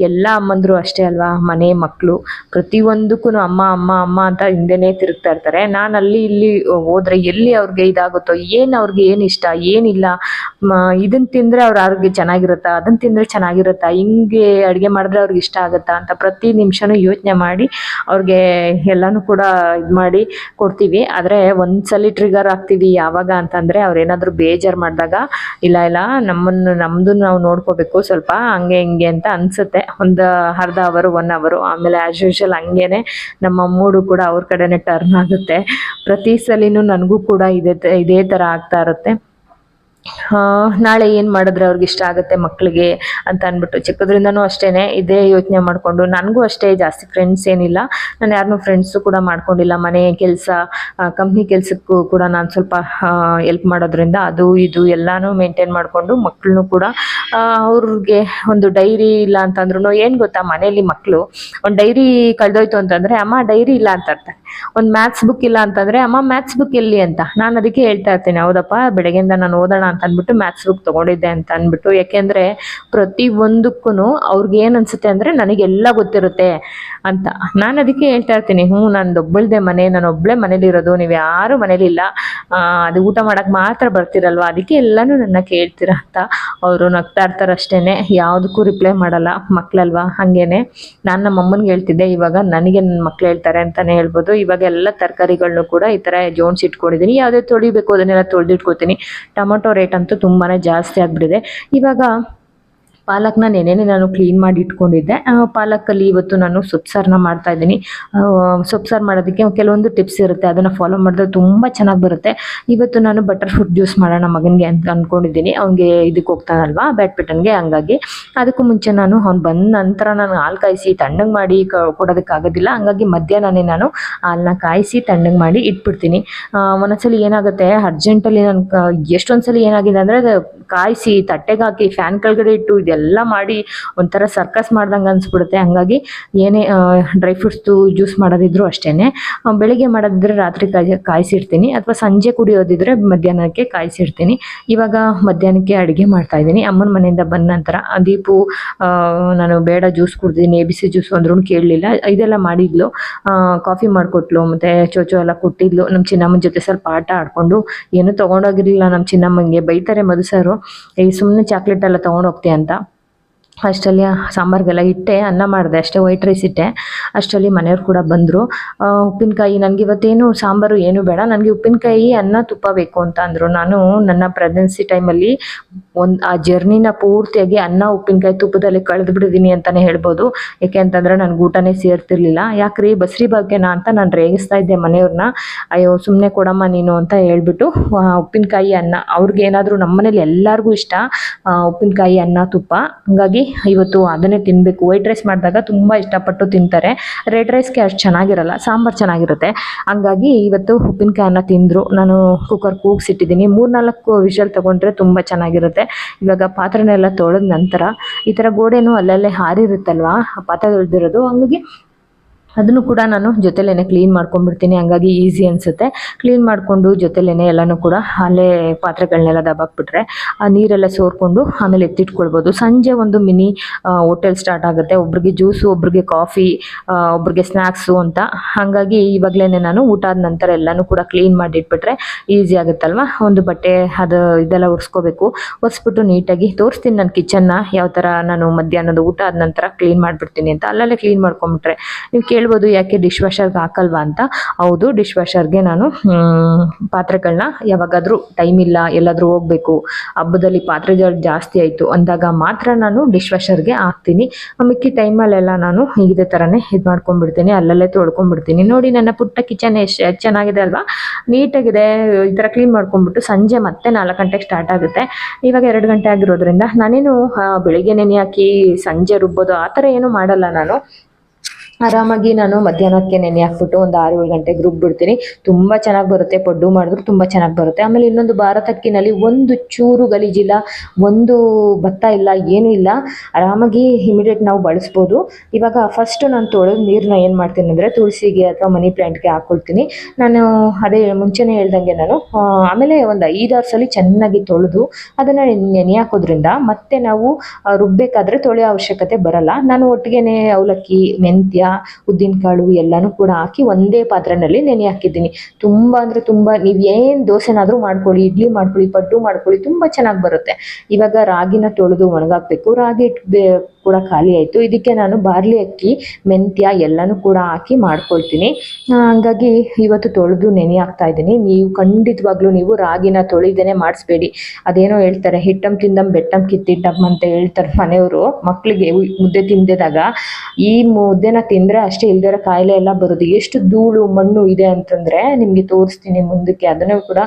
ಎಲ್ಲ ಅಮ್ಮಂದ್ರು ಅಷ್ಟೇ ಅಲ್ವಾ, ಮನೆ ಮಕ್ಕಳು ಪ್ರತಿಯೊಂದಕ್ಕೂ ಅಮ್ಮ ಅಮ್ಮ ಅಮ್ಮ ಅಂತ ಹಿಂದೆನೇ ತಿರುಗ್ತಾ ಇರ್ತಾರೆ. ನಾನು ಅಲ್ಲಿ ಇಲ್ಲಿ ಹೋದ್ರೆ ಎಲ್ಲಿ ಅವ್ರಿಗೆ ಇದಾಗುತ್ತೋ, ಏನು ಅವ್ರಿಗೆ ಏನು ಇಷ್ಟ, ಏನಿಲ್ಲ. ಇದನ್ನ ತಿಂದರೆ ಅವ್ರ ಆರೋಗ್ಯ ಚೆನ್ನಾಗಿರುತ್ತಾ ಅದನ್ನ ತಿಂದರೆ ಚೆನ್ನಾಗಿರುತ್ತಾ, ಹಿಂಗೆ ಅಡುಗೆ ಮಾಡಿದ್ರೆ ಅವ್ರಿಗೆ ಇಷ್ಟ ಆಗುತ್ತಾ ಅಂತ ಪ್ರತಿ ನಿಮಿಷನೂ ಯೋಚನೆ ಮಾಡಿ ಅವ್ರಿಗೆ ಎಲ್ಲನೂ ಕೂಡ ಇದು ಮಾಡಿ ಕೊಡ್ತೀವಿ. ಆದರೆ ಒಂದ್ಸಲಿ ಟ್ರಿಗರ್ ಆಗ್ತೀವಿ ಯಾವಾಗ ಅಂತಂದರೆ ಅವ್ರು ಏನಾದರೂ ಬೇಜಾರು ಮಾಡಿದಾಗ, ಇಲ್ಲ ಇಲ್ಲ, ನಮ್ಮನ್ನು ನಮ್ಮದು ನಾವು ನೋಡ್ಕೋಬೇಕು, ಸ್ವಲ್ಪ ಹಂಗೆ, ಹಿಂಗೆ ಅಂತ ಅನಿಸುತ್ತೆ. ಒಂದು ಅರ್ಧ ಅವರು ಒನ್ ಅವರು, ಆಮೇಲೆ ಆ್ಯಸ್ ಯೂಶಲ್ ಹಂಗೇನೆ ನಮ್ಮ ಮೂಡು ಕೂಡ ಅವ್ರ ಕಡೆನೇ ಟರ್ನ್ ಆಗುತ್ತೆ. ಪ್ರತಿ ಸಲಿನೂ ನನಗೂ ಕೂಡ ಇದೇ ಇದೇ ಥರ ಆಗ್ತಾ ಇರುತ್ತೆ. ನಾಳೆ ಏನು ಮಾಡಿದ್ರೆ ಅವ್ರಿಗೆ ಇಷ್ಟ ಆಗುತ್ತೆ ಮಕ್ಕಳಿಗೆ ಅಂತ ಅಂದ್ಬಿಟ್ಟು ಚಿಕ್ಕದ್ರಿಂದನೂ ಅಷ್ಟೇ ಇದೇ ಯೋಚನೆ ಮಾಡಿಕೊಂಡು ನನಗೂ ಅಷ್ಟೇ ಜಾಸ್ತಿ ಫ್ರೆಂಡ್ಸ್ ಏನಿಲ್ಲ. ನಾನು ಯಾರನ್ನೂ ಫ್ರೆಂಡ್ಸು ಕೂಡ ಮಾಡ್ಕೊಂಡಿಲ್ಲ. ಮನೆ ಕೆಲಸ ಕಂಪ್ನಿ ಕೆಲಸಕ್ಕೂ ಕೂಡ ನಾನು ಸ್ವಲ್ಪ ಹೆಲ್ಪ್ ಮಾಡೋದ್ರಿಂದ ಅದು ಇದು ಎಲ್ಲನೂ ಮೇಂಟೈನ್ ಮಾಡಿಕೊಂಡು ಮಕ್ಕಳನ್ನು ಕೂಡ ಅವ್ರಿಗೆ ಒಂದು ಡೈರಿ ಇಲ್ಲ ಅಂತಂದ್ರೂ ಏನು ಗೊತ್ತಾ ಮನೆಯಲ್ಲಿ ಮಕ್ಕಳು ಒಂದು ಡೈರಿ ಕಳೆದೋಯ್ತು ಅಂತಂದರೆ, ಅಮ್ಮ ಡೈರಿ ಇಲ್ಲ ಅಂತ ಇರ್ತಾರೆ ಒಂದು ಮ್ಯಾಥ್ಸ್ ಬುಕ್ ಇಲ್ಲ ಅಂತಂದರೆ, ಅಮ್ಮ ಮ್ಯಾಥ್ಸ್ ಬುಕ್ ಎಲ್ಲಿ ಅಂತ. ನಾನು ಅದಕ್ಕೆ ಹೇಳ್ತಾ ಇರ್ತೀನಿ, ಹೌದಪ್ಪ, ಬೆಳಗ್ಗೆಯಿಂದ ನಾನು ಓದೋಣ ಅಂತ ಅಂದ್ಬಿಟ್ಟು ಮ್ಯಾಥ್ಸ್ ಬುಕ್ ತೊಗೊಂಡಿದ್ದೆ ಅಂತ ಅಂದ್ಬಿಟ್ಟು. ಯಾಕೆಂದ್ರೆ ಪ್ರತಿ ಒಂದಕ್ಕೂ ಅವ್ರಿಗೆ ಏನು ಅನಿಸುತ್ತೆ ಅಂದರೆ ನನಗೆಲ್ಲ ಗೊತ್ತಿರುತ್ತೆ ಅಂತ. ನಾನು ಅದಕ್ಕೆ ಹೇಳ್ತಾ ಇರ್ತೀನಿ, ಹ್ಞೂ, ನಾನು ಒಬ್ಬಳದೆ ಮನೆ, ನಾನು ಒಬ್ಬಳೇ ಮನೇಲಿರೋದು ನೀವು ಯಾರು ಮನೇಲಿಲ್ಲ ಅದು ಊಟ ಮಾಡಕ್ ಮಾತ್ರ ಬರ್ತಿರಲ್ವ? ಅದಕ್ಕೆ ಎಲ್ಲಾನು ನನ್ನ ಕೇಳ್ತೀರ ಅಂತ ಅವರು ನಗ್ತಾ ಇರ್ತಾರೆ ಅಷ್ಟೇ ಯಾವುದಕ್ಕೂ ರಿಪ್ಲೈ ಮಾಡಲ್ಲ ಮಕ್ಳಲ್ವಾ? ಹಾಗೇನೆ. ನಾನು ನಮ್ಮ ಅಮ್ಮನ್ಗೆ ಹೇಳ್ತಿದ್ದೆ, ಇವಾಗ ನನಗೆ ನನ್ನ ಮಕ್ಳು ಹೇಳ್ತಾರೆ ಅಂತಾನೆ ಹೇಳ್ಬೋದು. ಇವಾಗ ಎಲ್ಲ ತರಕಾರಿಗಳನ್ನೂ ಕೂಡ ಈ ತರ ಜೋಡಿಸಿ ಇಟ್ಕೊಂಡಿದ್ದೀನಿ ಯಾವುದೇ ತೊಳಿಬೇಕು, ಅದನ್ನೆಲ್ಲ ತೊಳೆದಿಟ್ಕೋತೀನಿ. ಟೊಮೊಟೊ ರೇಟ್ ಅಂತೂ ತುಂಬಾ ಜಾಸ್ತಿ ಆಗಿಬಿಟ್ಟಿದೆ. ಇವಾಗ ಪಾಲಕ್ನ ನೆನೆನೆ ನಾನು ಕ್ಲೀನ್ ಮಾಡಿ ಇಟ್ಕೊಂಡಿದ್ದೆ. ಪಾಲಕಲ್ಲಿ ಇವತ್ತು ನಾನು ಸೊಪ್ಪು ಸಾರನ್ನ ಮಾಡ್ತಾ ಇದ್ದೀನಿ. ಸೊಪ್ಸಾರ್ ಮಾಡೋದಕ್ಕೆ ಕೆಲವೊಂದು ಟಿಪ್ಸ್ ಇರುತ್ತೆ. ಅದನ್ನು ಫಾಲೋ ಮಾಡಿದ್ರೆ ತುಂಬ ಚೆನ್ನಾಗಿ ಬರುತ್ತೆ. ಇವತ್ತು ನಾನು ಬಟರ್ ಫುಡ್ ಜ್ಯೂಸ್ ಮಾಡೋಣ ಮಗನಿಗೆ ಅಂತ ಅಂದ್ಕೊಂಡಿದ್ದೀನಿ ಅವ್ನಿಗೆ ಇದಕ್ಕೆ ಹೋಗ್ತಾನಲ್ವಾ ಬ್ಯಾಡ್ಮಿಂಟನ್ಗೆ ಹಂಗಾಗಿ. ಅದಕ್ಕೂ ಮುಂಚೆ ನಾನು ಅವ್ನು ಬಂದ ನಂತರ ನಾನು ಹಾಲು ಕಾಯಿಸಿ ತಣ್ಣಗೆ ಮಾಡಿ ಕ ಕೊಡೋದಕ್ಕಾಗೋದಿಲ್ಲ ಹಂಗಾಗಿ ಮಧ್ಯಾಹ್ನನೇ ನಾನು ಹಾಲನ್ನ ಕಾಯಿಸಿ ತಣ್ಣಗೆ ಮಾಡಿ ಇಟ್ಬಿಡ್ತೀನಿ. ಒಂದೊಂದ್ಸಲಿ ಏನಾಗುತ್ತೆ ಅರ್ಜೆಂಟಲ್ಲಿ ನಾನು ಎಷ್ಟೊಂದ್ಸಲಿ ಎಷ್ಟೊಂದು ಸಲ ಏನಾಗಿದೆ ಅಂದರೆ ಅದು ಕಾಯಿಸಿ, ತಟ್ಟೆಗೆ ಹಾಕಿ ಫ್ಯಾನ್ ಕೆಳಗಡೆ ಇಟ್ಟು ಇದೆಲ್ಲ ಮಾಡಿ ಒಂಥರ ಸರ್ಕಸ್ ಮಾಡ್ದಂಗೆ ಅನಿಸ್ಬಿಡುತ್ತೆ. ಹಂಗಾಗಿ ಏನೇ ಡ್ರೈ ಫ್ರೂಟ್ಸ್ದು ಜ್ಯೂಸ್ ಮಾಡೋದಿದ್ರು ಅಷ್ಟೇ ಬೆಳಿಗ್ಗೆ ಮಾಡೋದಿದ್ರೆ ರಾತ್ರಿ ಕಾಯಿ, ಕಾಯಿಸಿಡ್ತೀನಿ. ಅಥವಾ ಸಂಜೆ ಕುಡಿಯೋದಿದ್ರೆ ಮಧ್ಯಾಹ್ನಕ್ಕೆ ಕಾಯಿಸಿಡ್ತೀನಿ. ಇವಾಗ ಮಧ್ಯಾಹ್ನಕ್ಕೆ ಅಡುಗೆ ಮಾಡ್ತಾ ಇದ್ದೀನಿ. ಅಮ್ಮನ ಮನೆಯಿಂದ ಬಂದ ನಂತರ ದೀಪು ನಾನು ಬೇಡ ಜ್ಯೂಸ್ ಕುಡ್ದಿದ್ದೀನಿ, ಎ ಬಿ ಸಿ ಜ್ಯೂಸ್ ಅಂದ್ರೂ ಕೇಳಲಿಲ್ಲ. ಇದೆಲ್ಲ ಮಾಡಿದ್ಲು. ಕಾಫಿ ಮಾಡಿಕೊಟ್ಲು, ಮತ್ತು ಚೋಚೋ ಎಲ್ಲ ಕೊಟ್ಟಿದ್ಲು. ನಮ್ಮ ಚಿನ್ನಮ್ಮನ ಜೊತೆ ಸ್ವಲ್ಪ ಆಟ ಆಡಿಕೊಂಡು, ಏನೂ ತೊಗೊಂಡೋಗಿರಲಿಲ್ಲ ನಮ್ಮ ಚಿನ್ನಮ್ಮಂಗೆ. ಬೈತಾರೆ ಮಧು ಸರು. ಈ ಸುಮ್ಮನೆ ಚಾಕ್ಲೇಟ್ ಎಲ್ಲ ತೊಗೊಂಡೋಗ್ತೀಯ ಅಂತ ಅಷ್ಟರಲ್ಲಿ ಸಾಂಬಾರಿಗೆಲ್ಲ ಇಟ್ಟೆ, ಅನ್ನ ಮಾಡಿದೆ, ಅಷ್ಟೇ ವೈಟ್ ರೈಸ್ ಇಟ್ಟೆ. ಅಷ್ಟರಲ್ಲಿ ಮನೆಯವ್ರು ಕೂಡ ಬಂದರು. ಉಪ್ಪಿನಕಾಯಿ ನನಗೆ ಇವತ್ತೇನು ಸಾಂಬಾರು ಏನು ಬೇಡ, ನನಗೆ ಉಪ್ಪಿನಕಾಯಿ, ಅನ್ನ, ತುಪ್ಪ ಬೇಕು ಅಂತ ಅಂದರು. ನಾನು ನನ್ನ ಪ್ರೆಗ್ನೆನ್ಸಿ ಟೈಮಲ್ಲಿ ಒಂದು, ಆ ಜರ್ನಿನ ಪೂರ್ತಿಯಾಗಿ ಅನ್ನ, ಉಪ್ಪಿನಕಾಯಿ ತುಪ್ಪದಲ್ಲಿ ಕಳೆದು ಬಿಡಿದ್ದೀನಿ ಅಂತಲೇ ಹೇಳ್ಬೋದು. ಯಾಕೆ ಅಂತಂದರೆ ನನಗೆ ಊಟನೇ ಸೇರ್ತಿರ್ಲಿಲ್ಲ. ಯಾಕ್ರಿ ಬಸ್ರಿ ಭಾಗ್ಯನ ಅಂತ ನಾನು ರೇಗಿಸ್ತಾ ಇದ್ದೆ ಮನೆಯವ್ರನ್ನ ಅಯ್ಯೋ ಸುಮ್ಮನೆ ಕೊಡಮ್ಮ ನೀನು ಅಂತ ಹೇಳ್ಬಿಟ್ಟು ಉಪ್ಪಿನಕಾಯಿ, ಅನ್ನ, ಅವ್ರಿಗೇನಾದರೂ ನಮ್ಮನೇಲಿ ಎಲ್ಲರಿಗೂ ಇಷ್ಟ. ಉಪ್ಪಿನಕಾಯಿ, ಅನ್ನ, ತುಪ್ಪ. ಹಂಗಾಗಿ ಇವತ್ತು ಅದನ್ನೇ ತಿನ್ನಬೇಕು ವೈಟ್ ರೈಸ್ ಮಾಡಿದಾಗ ತುಂಬ ಇಷ್ಟಪಟ್ಟು ತಿಂತಾರೆ. ರೆಡ್ ರೈಸ್ಗೆ ಅಷ್ಟು ಚೆನ್ನಾಗಿರಲ್ಲ, ಸಾಂಬಾರು ಚೆನ್ನಾಗಿರುತ್ತೆ. ಹಂಗಾಗಿ ಇವತ್ತು ಉಪ್ಪಿನಕಾಯನ್ನ ತಿಂದರು. ನಾನು ಕುಕ್ಕರ್ ಕೂಗ್ಸಿಟ್ಟಿದ್ದೀನಿ. ಮೂರ್ನಾಲ್ಕು ವಿಷಲ್ ತೊಗೊಂಡ್ರೆ ತುಂಬ ಚೆನ್ನಾಗಿರುತ್ತೆ. ಇವಾಗ ಪಾತ್ರೆನೆಲ್ಲ ತೊಳೆದ ನಂತರ ಈ ಥರ ಗೋಡೆನೂ ಅಲ್ಲಲ್ಲೇ ಹಾರಿರುತ್ತಲ್ವಾ? ಪಾತ್ರೆ ತೊಳೆದಿರೋದು. ಹಂಗಾಗಿ ಅದನ್ನು ಕೂಡ ನಾನು ಜೊತೆಲೇ ಕ್ಲೀನ್ ಮಾಡ್ಕೊಂಡ್ಬಿಡ್ತೀನಿ. ಹಂಗಾಗಿ ಈಸಿ ಅನಿಸುತ್ತೆ. ಕ್ಲೀನ್ ಮಾಡಿಕೊಂಡು ಜೊತೆಲೇ ಎಲ್ಲನೂ ಕೂಡ ಅಲ್ಲೇ ಪಾತ್ರೆಗಳನ್ನೆಲ್ಲ ದಬ್ಬಾಕ್ಬಿಟ್ರೆ ಆ ನೀರೆಲ್ಲ ಸೋರ್ಕೊಂಡು ಆಮೇಲೆ ಎತ್ತಿಟ್ಕೊಳ್ಬೋದು. ಸಂಜೆ ಒಂದು ಮಿನಿ ಹೋಟೆಲ್ ಸ್ಟಾರ್ಟ್ ಆಗುತ್ತೆ. ಒಬ್ರಿಗೆ ಜ್ಯೂಸು ಒಬ್ರಿಗೆ ಕಾಫಿ ಒಬ್ರಿಗೆ ಸ್ನ್ಯಾಕ್ಸು ಅಂತ. ಹಾಗಾಗಿ ಇವಾಗಲೇ ನಾನು ಊಟ ಆದ ನಂತರ ಎಲ್ಲನೂ ಕೂಡ ಕ್ಲೀನ್ ಮಾಡಿಟ್ಬಿಟ್ರೆ ಈಸಿ ಆಗುತ್ತಲ್ವ? ಒಂದು ಬಟ್ಟೆ ಅದು ಇದೆಲ್ಲ ಒರೆಸ್ಕೋಬೇಕು. ಒರೆಸ್ಬಿಟ್ಟು ನೀಟಾಗಿ ತೋರಿಸ್ತೀನಿ ನನ್ನ ಕಿಚನ್ನ ಯಾವ ಥರ ನಾನು ಮಧ್ಯಾಹ್ನದ ಊಟ ಆದ ನಂತರ ಕ್ಲೀನ್ ಮಾಡಿಬಿಡ್ತೀನಿ ಅಂತ. ಅಲ್ಲಲ್ಲೇ ಕ್ಲೀನ್ ಮಾಡ್ಕೊಂಬಿಟ್ರೆ ನೀವು ಕೇಳ್ಬೋದು ಕೇಳ್ಬೋದು ಯಾಕೆ ಡಿಶ್ ವಾಷರ್ಗೆ ಹಾಕಲ್ವಾ ಅಂತ? ಹೌದು ಡಿಶ್ ವಾಷರ್ಗೆ ನಾನು ಪಾತ್ರೆಗಳನ್ನ ಯಾವಾಗಾದರೂ ಟೈಮ್ ಇಲ್ಲ, ಎಲ್ಲಾದರೂ ಹೋಗಬೇಕು. ಹಬ್ಬದಲ್ಲಿ ಪಾತ್ರೆ ಜಾಸ್ತಿ ಆಯಿತು. ಅಂದಾಗ ಮಾತ್ರ ನಾನು ಡಿಶ್ ವಾಷರ್ಗೆ ಹಾಕ್ತೀನಿ. ಮಿಕ್ಕಿ ಟೈಮಲ್ಲೆಲ್ಲ ನಾನು ಇದೇ ಥರನೇ ಇದು ಮಾಡ್ಕೊಂಡ್ಬಿಡ್ತೀನಿ, ಅಲ್ಲಲ್ಲೇ ತೊಳ್ಕೊಂಡ್ಬಿಡ್ತೀನಿ. ನೋಡಿ ನನ್ನ ಪುಟ್ಟ ಕಿಚನ್ ಎಷ್ಟು ಚೆನ್ನಾಗಿದೆ ಅಲ್ವಾ? ನೀಟಾಗಿದೆ, ಈ ಥರ ಕ್ಲೀನ್ ಮಾಡ್ಕೊಂಡ್ಬಿಟ್ಟು ಸಂಜೆ ಮತ್ತೆ ನಾಲ್ಕು ಗಂಟೆಗೆ ಸ್ಟಾರ್ಟ್ ಆಗುತ್ತೆ. ಇವಾಗ ಎರಡು ಗಂಟೆ ಆಗಿರೋದ್ರಿಂದ ನಾನೇನು ಬೆಳಿಗ್ಗೆ ನೆನೆ ಹಾಕಿ ಸಂಜೆ ರುಬ್ಬೋದು, ಆ ಥರ ಏನು ಮಾಡಲ್ಲ ನಾನು. ಆರಾಮಾಗಿ ನಾನು ಮಧ್ಯಾಹ್ನಕ್ಕೆ ನೆನೆ ಹಾಕ್ಬಿಟ್ಟು ಒಂದು ಆರು ಏಳು ಗಂಟೆಗೆ ರುಬ್ಬಿಡ್ತೀನಿ ತುಂಬ ಚೆನ್ನಾಗಿ ಬರುತ್ತೆ. ಪಡ್ಡು ಮಾಡಿದ್ರು ತುಂಬ ಚೆನ್ನಾಗಿ ಬರುತ್ತೆ. ಆಮೇಲೆ ಇನ್ನೊಂದು ಭಾರತಕ್ಕಿನಲ್ಲಿ ಒಂದು ಚೂರು ಗಲೀಜಿಲ್ಲ, ಒಂದು ಭತ್ತ ಇಲ್ಲ, ಏನೂ ಇಲ್ಲ. ಆರಾಮಾಗಿ ಇಮಿಡಿಯೇಟ್ ನಾವು ಬಳಸ್ಬೋದು. ಇವಾಗ ಫಸ್ಟು ನಾನು ತೊಳೆದು ನೀರನ್ನ ಏನು ಮಾಡ್ತೀನಿ ಅಂದರೆ ತುಳಸಿಗೆ ಅಥವಾ ಮನಿ ಪ್ಲ್ಯಾಂಟ್ಗೆ ಹಾಕ್ಕೊಳ್ತೀನಿ ನಾನು ಅದೇ ಮುಂಚೆನೇ ಹೇಳ್ದಂಗೆ ನಾನು ಆಮೇಲೆ ಒಂದು ಐದಾರು ಸಲ ಚೆನ್ನಾಗಿ ತೊಳೆದು ಅದನ್ನು ನೆನೆ ಹಾಕೋದ್ರಿಂದ ಮತ್ತೆ ನಾವು ರುಬ್ಬೇಕಾದ್ರೆ ತೊಳೆಯೋ ಅವಶ್ಯಕತೆ ಬರಲ್ಲ. ನಾನು ಒಟ್ಟಿಗೆನೆ ಅವಲಕ್ಕಿ, ಮೆಂತ್ಯ ಉದ್ದಿನಕಾಳು ಎಲ್ಲಾನು ಕೂಡ ಹಾಕಿ ಒಂದೇ ಪಾತ್ರೆನಲ್ಲಿ ನೆನೆ ಹಾಕಿದ್ದೀನಿ. ತುಂಬ ಅಂದ್ರೆ ತುಂಬ, ನೀವು ಏನ್ ದೋಸೆನಾದರೂ ಮಾಡ್ಕೊಳ್ಳಿ, ಇಡ್ಲಿ ಮಾಡ್ಕೊಳ್ಳಿ, ಪಡ್ಡು ಮಾಡ್ಕೊಳ್ಳಿ, ತುಂಬಾ ಚೆನ್ನಾಗಿ ಬರುತ್ತೆ. ಇವಾಗ ರಾಗಿನ ತೊಳೆದು ಒಣಗಾಕ್ಬೇಕು. ರಾಗಿ ಕೂಡ ಖಾಲಿ ಆಯಿತು. ಇದಕ್ಕೆ ನಾನು ಬಾರ್ಲಿ ಅಕ್ಕಿ, ಮೆಂತ್ಯ ಎಲ್ಲನೂ ಕೂಡ ಹಾಕಿ ಮಾಡ್ಕೊಳ್ತೀನಿ. ಹಂಗಾಗಿ ಇವತ್ತು ತೊಳೆದು ನೆನೆ ಹಾಕ್ತಾ ಇದ್ದೀನಿ. ನೀವು ಖಂಡಿತವಾಗ್ಲೂ ನೀವು ರಾಗಿನ ತೊಳಿದೇನೆ ಮಾಡಿಸ್ಬೇಡಿ. ಅದೇನೋ ಹೇಳ್ತಾರೆ, ಹಿಟ್ಟಂ ತಿಂದಂ ಬೆಟ್ಟಂ ಕಿತ್ತಿಟ್ಟಂ ಅಂತ ಹೇಳ್ತಾರೆ ಮನೆಯವರು ಮಕ್ಕಳಿಗೆ ಮುದ್ದೆ ತಿಂದಿದಾಗ ಈ ಮುದ್ದೆನ ತಿಂದರೆ ಅಷ್ಟೇ ಇಲ್ದಿರೋ ಕಾಯಿಲೆ ಎಲ್ಲ ಬರೋದು. ಎಷ್ಟು ಧೂಳು, ಮಣ್ಣು ಇದೆ ಅಂತಂದರೆ ನಿಮಗೆ ತೋರಿಸ್ತೀನಿ ಮುಂದಕ್ಕೆ. ಅದನ್ನು ಕೂಡ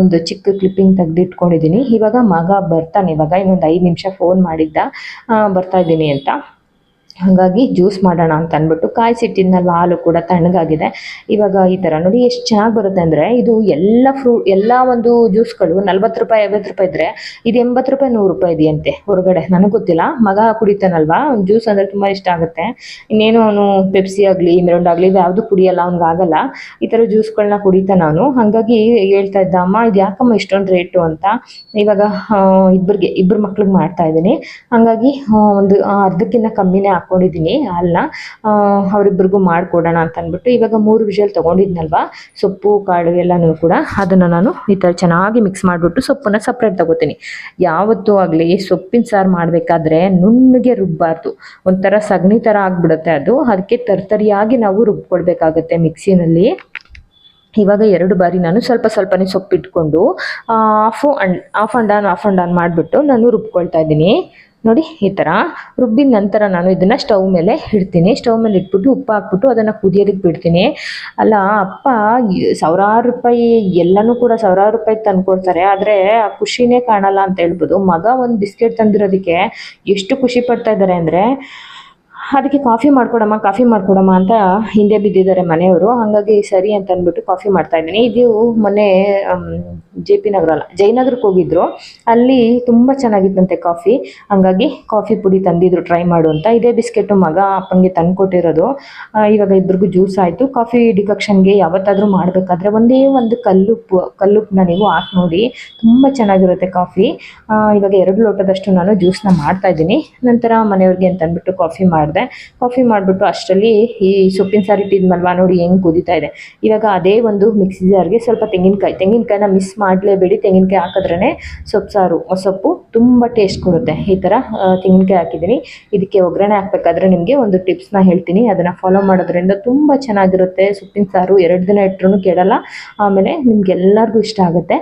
ಒಂದು ಚಿಕ್ಕ ಕ್ಲಿಪ್ಪಿಂಗ್ ತೆಗೆದಿಟ್ಕೊಂಡಿದ್ದೀನಿ. ಇವಾಗ ಮಗ ಬರ್ತಾನೆ. ಇವಾಗ ಇನ್ನೊಂದು ಐದು ನಿಮಿಷ ಫೋನ್ ಮಾಡಿದ್ದ. ಬರ್ತಾ ಇದ್ದೀನಿ. ಅಂತ ಹಾಗಾಗಿ ಜ್ಯೂಸ್ ಮಾಡೋಣ ಅಂತ ಅಂದ್ಬಿಟ್ಟು ಕಾಯಿಸಿಟ್ಟಿದ್ನಲ್ವ ಹಾಲು ಕೂಡ ತಣ್ಣಗಾಗಿದೆ. ಇವಾಗ ಈ ಥರ ನೋಡಿ ಎಷ್ಟು ಚೆನ್ನಾಗಿ ಬರುತ್ತೆ ಅಂದರೆ ಇದು ಎಲ್ಲ ಫ್ರೂ, ಎಲ್ಲ ಒಂದು ಜ್ಯೂಸ್ಗಳು ನಲ್ವತ್ತು ರೂಪಾಯಿ, ಐವತ್ತು ರೂಪಾಯಿ ಇದ್ದರೆ ಇದು ಎಂಬತ್ತು ರೂಪಾಯಿ, ನೂರು ರೂಪಾಯಿ ಇದೆಯಂತೆ ಹೊರಗಡೆ. ನನಗೆ ಗೊತ್ತಿಲ್ಲ. ಮಗ ಕುಡಿತಾನಲ್ವಾ? ಜ್ಯೂಸ್ ಅಂದರೆ ತುಂಬ ಇಷ್ಟ ಆಗುತ್ತೆ. ಇನ್ನೇನು ಅವನು ಪೆಪ್ಸಿ ಆಗಲಿ, ಮಿರೊಂಡ್ ಆಗಲಿ ಯಾವುದು ಕುಡಿಯಲ್ಲ, ಅವ್ನಿಗೆ ಆಗಲ್ಲ. ಈ ಥರ ಜ್ಯೂಸ್ಗಳನ್ನ ಕುಡಿತಾನೆ ಅವನು ಹಾಗಾಗಿ ಹೇಳ್ತಾ ಇದ್ದ, ಅಮ್ಮ, ಇದು ಯಾಕಮ್ಮ ಇಷ್ಟೊಂದು ರೇಟು ಅಂತ? ಇವಾಗ ಇಬ್ಬರಿಗೆ, ಇಬ್ಬರು ಮಕ್ಳಿಗೆ ಮಾಡ್ತಾ ಇದ್ದೀನಿ. ಹಾಗಾಗಿ ಒಂದು ಅರ್ಧಕ್ಕಿಂತ ಕಮ್ಮಿನೇ ಹಾಕ್ಕೊಂಡಿದ್ದೀನಿ ಹಾಲನ್ನ ಅವರಿಬ್ಬರಿಗೂ ಮಾಡಿಕೊಡೋಣ ಅಂತ ಅಂದ್ಬಿಟ್ಟು ಇವಾಗ ಮೂರು ವಿಷಲ್ ತೊಗೊಂಡಿದ್ನಲ್ವಾ, ಸೊಪ್ಪು, ಕಾಳು ಎಲ್ಲನೂ ಕೂಡ ಅದನ್ನು ನಾನು ಈ ಥರ ಚೆನ್ನಾಗಿ ಮಿಕ್ಸ್ ಮಾಡಿಬಿಟ್ಟು ಸೊಪ್ಪನ್ನ ಸಪ್ರೇಟ್ ತಗೋತೀನಿ. ಯಾವತ್ತೂ ಆಗಲಿ ಸೊಪ್ಪಿನ ಸಾರು ಮಾಡಬೇಕಾದ್ರೆ ನುಣ್ಣಗೆ ರುಬ್ಬಾರ್ದು. ಒಂಥರ ಸಗಣಿ ಥರ ಆಗಿಬಿಡುತ್ತೆ ಅದು. ಅದಕ್ಕೆ ತರ್ತರಿಯಾಗಿ ನಾವು ರುಬ್ಕೊಳ್ಬೇಕಾಗುತ್ತೆ ಮಿಕ್ಸಿನಲ್ಲಿ. ಇವಾಗ ಎರಡು ಬಾರಿ ನಾನು ಸ್ವಲ್ಪ ಸ್ವಲ್ಪನೇ ಸೊಪ್ಪಿಟ್ಕೊಂಡು off and off and on off and on ಮಾಡಿಬಿಟ್ಟು ನಾನು ರುಬ್ಕೊಳ್ತಾ ಇದ್ದೀನಿ. ನೋಡಿ, ಈ ಥರ ರುಬ್ಬಿದ ನಂತರ ನಾನು ಇದನ್ನು ಸ್ಟವ್ ಮೇಲೆ ಇಡ್ತೀನಿ. ಸ್ಟವ್ ಮೇಲೆ ಇಟ್ಬಿಟ್ಟು ಉಪ್ಪು ಹಾಕ್ಬಿಟ್ಟು ಅದನ್ನು ಕುದಿಯೋದಕ್ಕೆ ಬಿಡ್ತೀನಿ. ಅಲ್ಲ, ಅಪ್ಪ ಸಾವಿರಾರು ರೂಪಾಯಿ, ಎಲ್ಲನೂ ಕೂಡ ಸಾವಿರಾರು ರೂಪಾಯಿ ತಂದುಕೊಡ್ತಾರೆ ಆದರೆ ಆ ಖುಷಿನೇ ಕಾಣಲ್ಲ ಅಂತ ಹೇಳ್ಬೋದು. ಮಗ ಒಂದು ಬಿಸ್ಕೆಟ್ ತಂದಿರೋದಕ್ಕೆ ಎಷ್ಟು ಖುಷಿ ಪಡ್ತಾ ಇದ್ದಾರೆ ಅಂದರೆ ಅದಕ್ಕೆ ಕಾಫಿ ಮಾಡ್ಕೊಡಮ್ಮ ಕಾಫಿ ಮಾಡ್ಕೊಡಮ್ಮ ಅಂತ ಹಿಂದೆ ಬಿದ್ದಿದ್ದಾರೆ ಮನೆಯವರು. ಹಾಗಾಗಿ ಸರಿ ಅಂತ ಅಂದ್ಬಿಟ್ಟು ಕಾಫಿ ಮಾಡ್ತಾ ಇದ್ದೀನಿ. ಇದು ಮೊನ್ನೆ ಜೆ ಪಿ ನಗರ ಅಲ್ಲ, ಜಯನಗರಕ್ಕೆ ಹೋಗಿದ್ರು. ಅಲ್ಲಿ ತುಂಬ ಚೆನ್ನಾಗಿತ್ತಂತೆ ಕಾಫಿ. ಹಂಗಾಗಿ ಕಾಫಿ ಪುಡಿ ತಂದಿದ್ರು, ಟ್ರೈ ಮಾಡು ಅಂತ. ಇದೇ ಬಿಸ್ಕೆಟು ಮಗ ಅಪ್ಪಂಗೆ ತಂದುಕೊಟ್ಟಿರೋದು. ಇವಾಗ ಇಬ್ರಿಗೂ ಜ್ಯೂಸ್ ಆಯಿತು. ಕಾಫಿ ಡಿಕಕ್ಷನ್ಗೆ ಯಾವತ್ತಾದರೂ ಮಾಡಬೇಕಾದ್ರೆ ಒಂದೇ ಒಂದು ಕಲ್ಲುಪ್ಪು ಕಲ್ಲುಪ್ಪನ್ನ ನೀವು ಹಾಕಿ ನೋಡಿ. ತುಂಬ ಚೆನ್ನಾಗಿರುತ್ತೆ ಕಾಫಿ. ಇವಾಗ ಎರಡು ಲೋಟದಷ್ಟು ನಾನು ಜ್ಯೂಸ್ನ ಮಾಡ್ತಾ ಇದ್ದೀನಿ. ನಂತರ ಮನೆಯವ್ರಿಗೆ ಅಂತ ಅಂದ್ಬಿಟ್ಟು ಕಾಫಿ ಮಾಡಿದೆ ಕಾಫಿ ಮಾಡಿಬಿಟ್ಟು ಅಷ್ಟರಲ್ಲಿ ಈ ಸೊಪ್ಪಿನ ಸಾರು ಇಟ್ಟಿದ್ಮಲ್ವಾ ನೋಡಿ ಹೆಂಗೆ ಕುದೀತಾ ಇದೆ. ಇವಾಗ ಅದೇ ಒಂದು ಮಿಕ್ಸಿ ಜಾರ್ಗೆ ಸ್ವಲ್ಪ ತೆಂಗಿನಕಾಯಿ, ತೆಂಗಿನಕಾಯಿನ ಮಿಸ್ ಮಾಡಲೇಬೇಡಿ. ತೆಂಗಿನಕಾಯಿ ಹಾಕಿದ್ರೇ ಸೊಪ್ಪು ಸಾರು, ಸೊಪ್ಪು ತುಂಬ ಟೇಸ್ಟ್ ಕೊಡುತ್ತೆ. ಈ ಥರ ತೆಂಗಿನಕಾಯಿ ಹಾಕಿದ್ದೀನಿ. ಇದಕ್ಕೆ ಒಗ್ಗರಣೆ ಹಾಕ್ಬೇಕಾದ್ರೆ ನಿಮಗೆ ಒಂದು ಟಿಪ್ಸ್ನ ಹೇಳ್ತೀನಿ. ಅದನ್ನು ಫಾಲೋ ಮಾಡೋದ್ರಿಂದ ತುಂಬ ಚೆನ್ನಾಗಿರುತ್ತೆ. ಸೊಪ್ಪಿನ ಸಾರು ಎರಡು ದಿನ ಇಟ್ಟರು ಕೆಡಲ್ಲ. ಆಮೇಲೆ ನಿಮ್ಗೆಲ್ಲರಿಗೂ ಇಷ್ಟ ಆಗುತ್ತೆ.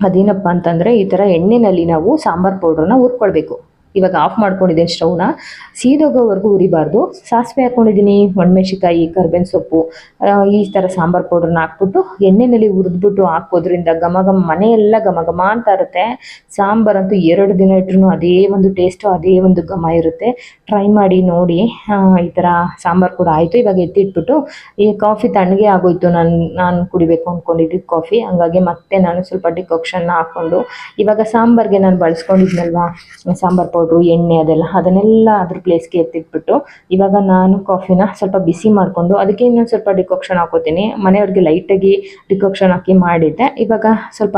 ಅದೇನಪ್ಪ ಅಂತಂದರೆ ಈ ಥರ ಎಣ್ಣೆಯಲ್ಲಿ ನಾವು ಸಾಂಬಾರು ಪೌಡ್ರನ್ನ ಹುರ್ಕೊಳ್ಬೇಕು. ಇವಾಗ ಆಫ್ ಮಾಡ್ಕೊಂಡಿದ್ದೀನಿ ಸ್ಟವ್ನ. ಸೀದೋಗೋವರೆಗೂ ಉರಿಬಾರ್ದು. ಸಾಸಿವೆ ಹಾಕ್ಕೊಂಡಿದ್ದೀನಿ ಒಣಮೆಣ್ಸಿಕಾಯಿ ಕರ್ಬೇವಿನ ಸೊಪ್ಪು ಈ ಥರ ಸಾಂಬಾರು ಪೌಡ್ರನ್ನ ಹಾಕ್ಬಿಟ್ಟು ಎಣ್ಣೆಯಲ್ಲಿ ಹುರಿದ್ಬಿಟ್ಟು ಹಾಕೋದ್ರಿಂದ ಘಮ ಘಮ, ಮನೆಯೆಲ್ಲ ಘಮ ಘಮ ಅಂತ ಇರುತ್ತೆ. ಸಾಂಬಾರಂತೂ ಎರಡು ದಿನ ಇಟ್ರೂ ಅದೇ ಒಂದು ಟೇಸ್ಟು ಅದೇ ಒಂದು ಘಮ ಇರುತ್ತೆ. ಟ್ರೈ ಮಾಡಿ ನೋಡಿ ಈ ಥರ ಸಾಂಬಾರು ಕೂಡ ಆಯಿತು. ಇವಾಗ ಎತ್ತಿಟ್ಬಿಟ್ಟು, ಈ ಕಾಫಿ ತಣ್ಣಗೆ ಆಗೋಯ್ತು. ನಾನು ನಾನು ಕುಡಿಬೇಕು ಅಂದ್ಕೊಂಡಿದ್ದು ಕಾಫಿ ಹಂಗಾಗಿ ಮತ್ತೆ ನಾನು ಸ್ವಲ್ಪ ಡಿಕಾಕ್ಷನ್ನ ಹಾಕ್ಕೊಂಡು, ಇವಾಗ ಸಾಂಬಾರ್ಗೆ ನಾನು ಬಳಸ್ಕೊಂಡಿದ್ನಲ್ವಾ, ಸಾಂಬಾರು ಪೌಡ್ರು. ಎಣ್ಣೆ ಅದೆಲ್ಲ, ಅದನ್ನೆಲ್ಲ ಅದ್ರ ಪ್ಲೇಸ್ಗೆ ಎತ್ತಿಟ್ಬಿಟ್ಟು ಇವಾಗ ನಾನು ಕಾಫಿನ ಸ್ವಲ್ಪ ಬಿಸಿ ಮಾಡಿಕೊಂಡು ಅದಕ್ಕೆ ಇನ್ನೊಂದು ಸ್ವಲ್ಪ ಡಿಕಾಕ್ಷನ್ ಹಾಕೋತೀನಿ. ಮನೆಯವ್ರಿಗೆ ಲೈಟಾಗಿ ಡಿಕಾಕ್ಷನ್ ಹಾಕಿ ಮಾಡಿದ್ದೆ. ಇವಾಗ ಸ್ವಲ್ಪ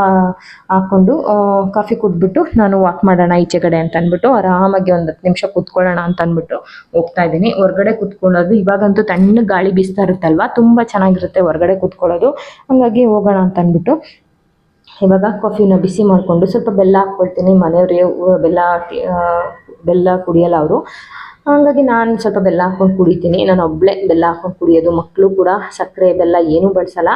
ಹಾಕ್ಕೊಂಡು ಕಾಫಿ ಕುಟ್ಬಿಟ್ಟು ನಾನು ವಾಕ್ ಮಾಡೋಣ ಈಚೆ ಕಡೆ ಅಂತ ಅಂದ್ಬಿಟ್ಟು ಆರಾಮಾಗಿ ಒಂದು ಹತ್ತು ನಿಮಿಷ ಕೂತ್ಕೊಳ್ಳೋಣ ಅಂತ ಅಂದ್ಬಿಟ್ಟು ಹೋಗ್ತಾ ಇದ್ದೀನಿ. ಹೊರಗಡೆ ಕೂತ್ಕೊಳ್ಳೋದು, ಇವಾಗಂತೂ ತಣ್ಣಗೆ ಗಾಳಿ ಬೀಸ್ತಾ ಇರುತ್ತಲ್ವ, ತುಂಬ ಚೆನ್ನಾಗಿರುತ್ತೆ ಹೊರಗಡೆ ಕೂತ್ಕೊಳ್ಳೋದು. ಹಂಗಾಗಿ ಹೋಗೋಣ ಅಂತ ಅಂದ್ಬಿಟ್ಟು ಇವಾಗ ಕಾಫಿನ ಬಿಸಿ ಮಾಡಿಕೊಂಡು ಸ್ವಲ್ಪ ಬೆಲ್ಲ ಹಾಕ್ಕೊಳ್ತೀನಿ. ಮನೆಯವ್ರಿಗೆ ಬೆಲ್ಲ ಬೆಲ್ಲ ಕುಡಿಯಲ್ಲ ಅವರು. ಹಂಗಾಗಿ ನಾನು ಸ್ವಲ್ಪ ಬೆಲ್ಲ ಹಾಕೊಂಡು ಕುಡಿತೀನಿ. ನಾನು ಒಬ್ಬಳೇ ಬೆಲ್ಲ ಹಾಕೊಂಡು ಕುಡಿಯೋದು ಮಕ್ಕಳು ಕೂಡ ಸಕ್ಕರೆ ಬೆಲ್ಲ ಏನೂ ಬಳಸಲ್ಲ.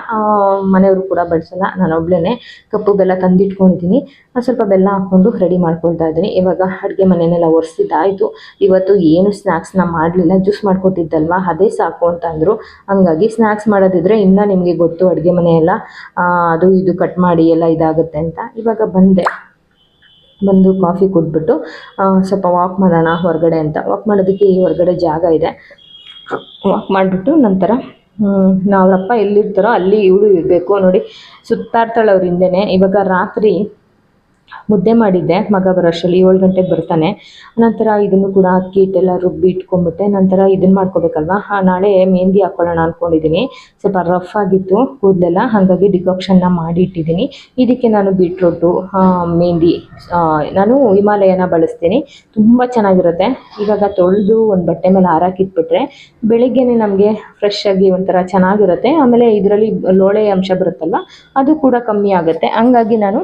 ಮನೆಯವರು ಕೂಡ ಬಳಸಲ್ಲ. ನಾನು ಒಬ್ಳೇ ಕಪ್ಪು ಬೆಲ್ಲ ತಂದಿಟ್ಕೊಂಡಿದ್ದೀನಿ. ಸ್ವಲ್ಪ ಬೆಲ್ಲ ಹಾಕ್ಕೊಂಡು ರೆಡಿ ಮಾಡ್ಕೊಳ್ತಾ ಇದ್ದೀನಿ. ಇವಾಗ ಅಡುಗೆ ಮನೆಯನ್ನೆಲ್ಲ ಒರೆಸಿದ್ದಾಯಿತು. ಇವತ್ತು ಏನು ಸ್ನ್ಯಾಕ್ಸ್ನ ಮಾಡಲಿಲ್ಲ. ಜ್ಯೂಸ್ ಮಾಡ್ಕೊಟ್ಟಿದ್ದಲ್ವಾ ಅದೇ ಸಾಕು ಅಂತಂದರು ಹಂಗಾಗಿ ಸ್ನ್ಯಾಕ್ಸ್ ಮಾಡೋದಿದ್ರೆ ಇನ್ನೂ ನಿಮಗೆ ಗೊತ್ತು ಅಡುಗೆ ಮನೆ ಎಲ್ಲ ಆ, ಅದು ಇದು ಕಟ್ ಮಾಡಿ ಎಲ್ಲ ಇದಾಗುತ್ತೆ ಅಂತ ಇವಾಗ ಬಂದೆ. ಬಂದು ಕಾಫಿ ಕುಡಿದ್ಬಿಟ್ಟು ಸ್ವಲ್ಪ ವಾಕ್ ಮಾಡೋಣ ಹೊರಗಡೆ ಅಂತ. ವಾಕ್ ಮಾಡೋದಕ್ಕೆ ಈ ಹೊರಗಡೆ ಜಾಗ ಇದೆ. ವಾಕ್ ಮಾಡಿಬಿಟ್ಟು ನಂತರ ನಾವ್ರಪ್ಪ ಎಲ್ಲಿರ್ತಾರೋ ಅಲ್ಲಿ ಇವಳು ಇರಬೇಕು ನೋಡಿ. ಸುತ್ತಾಡ್ತಾಳೆ ಅವ್ರ ಹಿಂದೆನೇ. ಇವಾಗ ರಾತ್ರಿ ಮುದ್ದೆ ಮಾಡಿದ್ದೆ. ಮಗ ಬರೋಷ್ಟರಲ್ಲಿ ಏಳು ಗಂಟೆಗೆ ಬರ್ತಾನೆ. ನಂತರ ಇದನ್ನು ಕೂಡ ಅಕ್ಕಿ ಹಿಟ್ಟೆಲ್ಲ ರುಬ್ಬಿ ಇಟ್ಕೊಂಡ್ಬಿಟ್ಟೆ. ನಂತರ ಇದನ್ನು ಮಾಡ್ಕೋಬೇಕಲ್ವಾ? ನಾಳೆ ಮೆಹಂದಿ ಹಾಕ್ಕೊಳ್ಳೋಣ ಅಂದ್ಕೊಂಡಿದ್ದೀನಿ ಸ್ವಲ್ಪ ರಫ್ ಆಗಿತ್ತು ಕೂದಲೆಲ್ಲ. ಹಾಗಾಗಿ ಡಿಕಾಕ್ಷನ್ನ ಮಾಡಿ ಇಟ್ಟಿದ್ದೀನಿ ಇದಕ್ಕೆ ನಾನು ಬೀಟ್ರೋಟು ಮೆಹಂದಿ ನಾನು ಹಿಮಾಲಯನ ಬಳಸ್ತೀನಿ. ತುಂಬ ಚೆನ್ನಾಗಿರುತ್ತೆ. ಇವಾಗ ತೊಳೆದು ಒಂದು ಬಟ್ಟೆ ಮೇಲೆ ಹಾರಾಕಿಟ್ಬಿಟ್ರೆ ಬೆಳಿಗ್ಗೆನೆ ನಮಗೆ ಫ್ರೆಶ್ ಆಗಿ ಒಂಥರ ಚೆನ್ನಾಗಿರುತ್ತೆ. ಆಮೇಲೆ ಇದರಲ್ಲಿ ಲೋಳೆ ಅಂಶ ಬರುತ್ತಲ್ವ? ಅದು ಕೂಡ ಕಮ್ಮಿ ಆಗುತ್ತೆ. ಹಂಗಾಗಿ ನಾನು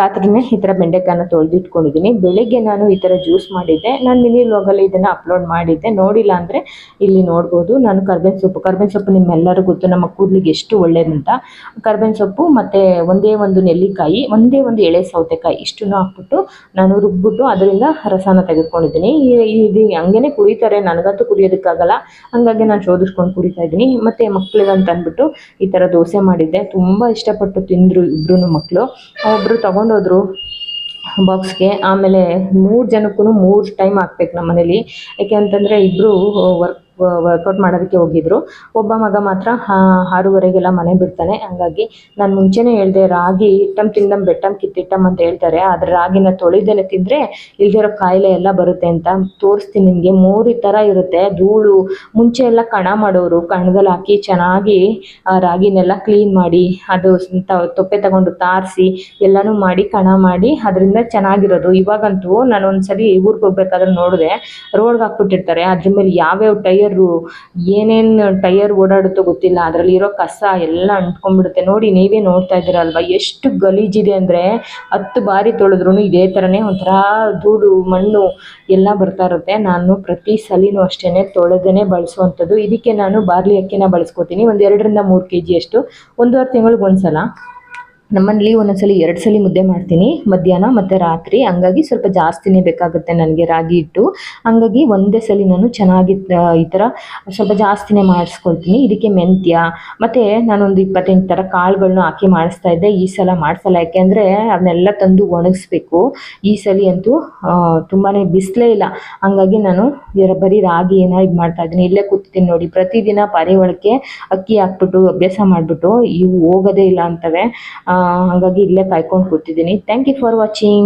ರಾತ್ರಿನೇ ಈ ಥರ ಬೆಂಡೆಕಾಯನ್ನ ತೊಳೆದಿಟ್ಕೊಂಡಿದ್ದೀನಿ. ಬೆಳಿಗ್ಗೆ ನಾನು ಈ ಥರ ಜ್ಯೂಸ್ ಮಾಡಿದ್ದೆ. ನಾನು ಮಿನಿ ಲಾಗಲ್ಲಿ ಇದನ್ನು ಅಪ್ಲೋಡ್ ಮಾಡಿದ್ದೆ. ನೋಡಿಲ್ಲ ಅಂದರೆ ಇಲ್ಲಿ ನೋಡ್ಬೋದು. ನಾನು ಕರ್ಬೇವಿನ ಸೊಪ್ಪು ಕರ್ಬೇವಿನ ಸೊಪ್ಪು ನಿಮ್ಮೆಲ್ಲರೂ ಗೊತ್ತು. ನಮ್ಮ ಕೂದಲಿಗೆ ಎಷ್ಟು ಒಳ್ಳೇದಂತ. ಕರ್ಬೇವಿನ ಸೊಪ್ಪು ಮತ್ತು ಒಂದೇ ಒಂದು ನೆಲ್ಲಿಕಾಯಿ, ಒಂದೇ ಒಂದು ಎಳೆ ಸೌತೆಕಾಯಿ ಇಷ್ಟನ್ನು ಹಾಕ್ಬಿಟ್ಟು ನಾನು ರುಬ್ಬಿಟ್ಟು ಅದರಿಂದ ರಸನ ತೆಗೆದುಕೊಂಡಿದ್ದೀನಿ. ಇದು ಹಂಗೇನೆ ಕುಡಿತಾರೆ. ನನಗಂತೂ ಕುಡಿಯೋದಕ್ಕಾಗಲ್ಲ. ಹಂಗಾಗಿ ನಾನು ಶೋಧಿಸ್ಕೊಂಡು ಕುಡಿತಾ ಇದ್ದೀನಿ. ಮತ್ತು ಅಂತ ಅಂದ್ಬಿಟ್ಟು ಈ ಥರ ದೋಸೆ ಮಾಡಿದ್ದೆ. ತುಂಬ ಇಷ್ಟಪಟ್ಟು ತಿಂದರು ಇಬ್ಬರು ಮಕ್ಕಳು ಒಬ್ಬರು ತಗೊಂಡೋದ್ರು. ಬಾಕ್ಸ್ಗೆ ಆಮೇಲೆ ಮೂರು ಜನಕ್ಕೂ ಮೂರು ಟೈಮ್ ಹಾಕ್ಬೇಕು ನಮ್ಮ ಮನೇಲಿ ಯಾಕೆ ಅಂತಂದರೆ ಇಬ್ಬರು ವರ್ಕ್ ವರ್ಕೌಟ್ ಮಾಡೋದಕ್ಕೆ ಹೋಗಿದ್ರು. ಒಬ್ಬ ಮಗ ಮಾತ್ರ ಆರೂವರೆಗೆಲ್ಲ ಮನೆ ಬಿಡ್ತಾನೆ. ಹಂಗಾಗಿ ನಾನು ಮುಂಚೆನೇ ಹೇಳಿದೆ, ರಾಗಿ ಇಟ್ಟಂ ತಿಂದಂ ಬೆಟ್ಟಂ ಕಿತ್ತಿಟ್ಟಂ ಅಂತ ಹೇಳ್ತಾರೆ. ಆದರೆ ರಾಗಿನ ತೊಳೆದೆಲ್ಲ ತಿಂದರೆ ಇಲ್ದಿರೋ ಕಾಯಿಲೆ ಎಲ್ಲ ಬರುತ್ತೆ ಅಂತ ತೋರಿಸ್ತೀನಿ ನಿಮಗೆ. ಮೋರಿ ಥರ ಇರುತ್ತೆ. ಧೂಳು, ಮುಂಚೆ ಎಲ್ಲ ಕಣ ಮಾಡೋರು, ಕಣದಲ್ಲಿ ಹಾಕಿ ಚೆನ್ನಾಗಿ ರಾಗಿನೆಲ್ಲ ಕ್ಲೀನ್ ಮಾಡಿ, ಅದು ತೊಪ್ಪೆ ತಗೊಂಡು ತಾರಿಸಿ, ಎಲ್ಲನೂ ಮಾಡಿ, ಕಣ ಮಾಡಿ, ಅದರಿಂದ ಚೆನ್ನಾಗಿರೋದು. ಇವಾಗಂತೂ ನಾನು ಒಂದ್ಸಲಿ ಊರಿಗೆ ಹೋಗ್ಬೇಕಾದ್ರೆ ನೋಡಿದೆ, ರೋಡ್ಗೆ ಹಾಕ್ಬಿಟ್ಟಿರ್ತಾರೆ. ಅದ್ರ ಮೇಲೆ ಯಾವ್ಯಾವ ಟೈಯರು ಏನೇನು ಟೈಯರ್ ಓಡಾಡುತ್ತೋ ಗೊತ್ತಿಲ್ಲ. ಅದರಲ್ಲಿ ಇರೋ ಕಸ ಎಲ್ಲ ಅಂಟ್ಕೊಂಡ್ಬಿಡುತ್ತೆ. ನೋಡಿ, ನೀವೇ ನೋಡ್ತಾ ಇದ್ದೀರಲ್ವ? ಎಷ್ಟು ಗಲೀಜಿದೆ ಅಂದರೆ ಹತ್ತು ಬಾರಿ ತೊಳೆದ್ರೂ ಇದೇ ಥರನೇ ಒಂಥರ ಧೂಳು, ಮಣ್ಣು ಎಲ್ಲ ಬರ್ತಾ ಇರುತ್ತೆ. ನಾನು ಪ್ರತಿ ಸಲಿನೂ ಅಷ್ಟೇ ತೊಳೆದೇ ಬಳಸುವಂಥದ್ದು. ಇದಕ್ಕೆ ನಾನು ಬಾರ್ಲಿ ಅಕ್ಕಿನ ಬಳಸ್ಕೊತೀನಿ. ಒಂದು ಎರಡರಿಂದ ಮೂರು ಕೆ ಜಿಯಷ್ಟು ಒಂದೂವರೆ ತಿಂಗಳಿಗೆ ಒಂದ್ಸಲ ನಮ್ಮಲ್ಲಿ ಒಂದೊಂದ್ಸಲಿ ಎರಡು ಸಲ ಮುದ್ದೆ ಮಾಡ್ತೀನಿ. ಮಧ್ಯಾಹ್ನ ಮತ್ತು ರಾತ್ರಿ. ಹಂಗಾಗಿ ಸ್ವಲ್ಪ ಜಾಸ್ತಿನೇ ಬೇಕಾಗುತ್ತೆ ನನಗೆ ರಾಗಿ ಹಿಟ್ಟು. ಹಂಗಾಗಿ ಒಂದೇ ಸಲ ನಾನು ಚೆನ್ನಾಗಿ ಈ ಥರ ಸ್ವಲ್ಪ ಜಾಸ್ತಿನೇ ಮಾಡಿಸ್ಕೊಳ್ತೀನಿ. ಇದಕ್ಕೆ ಮೆಂತ್ಯ, ಮತ್ತು ನಾನೊಂದು ಇಪ್ಪತ್ತೆಂಟು ಥರ ಕಾಳುಗಳನ್ನ ಹಾಕಿ ಮಾಡಿಸ್ತಾ ಇದ್ದೆ. ಈ ಸಲ ಮಾಡಿಸಲ್ಲ. ಯಾಕೆಂದರೆ ಅದನ್ನೆಲ್ಲ ತಂದು ಒಣಗಿಸ್ಬೇಕು. ಈ ಸಲ ಅಂತೂ ತುಂಬಾ ಬಿಸಿಲೇ ಇಲ್ಲ. ಹಂಗಾಗಿ ನಾನು ಬರೀ ರಾಗಿ ಏನೋ ಇದು ಮಾಡ್ತಾ ಇದ್ದೀನಿ. ಇಲ್ಲೇ ಕೂತಿದ್ದೀನಿ ನೋಡಿ. ಪ್ರತಿದಿನ ಪಾರಿವಾಳಕ್ಕೆ ಅಕ್ಕಿ ಹಾಕ್ಬಿಟ್ಟು, ಅಭ್ಯಾಸ ಮಾಡಿಬಿಟ್ಟು, ಇವು ಹೋಗೋದೇ ಇಲ್ಲ ಅಂತವೆ. ಹಾಗಾಗಿ ಇಲ್ಲೇ ಕಾಯ್ಕೊಂಡು ಕೂತಿದ್ದೀನಿ. Thank you for watching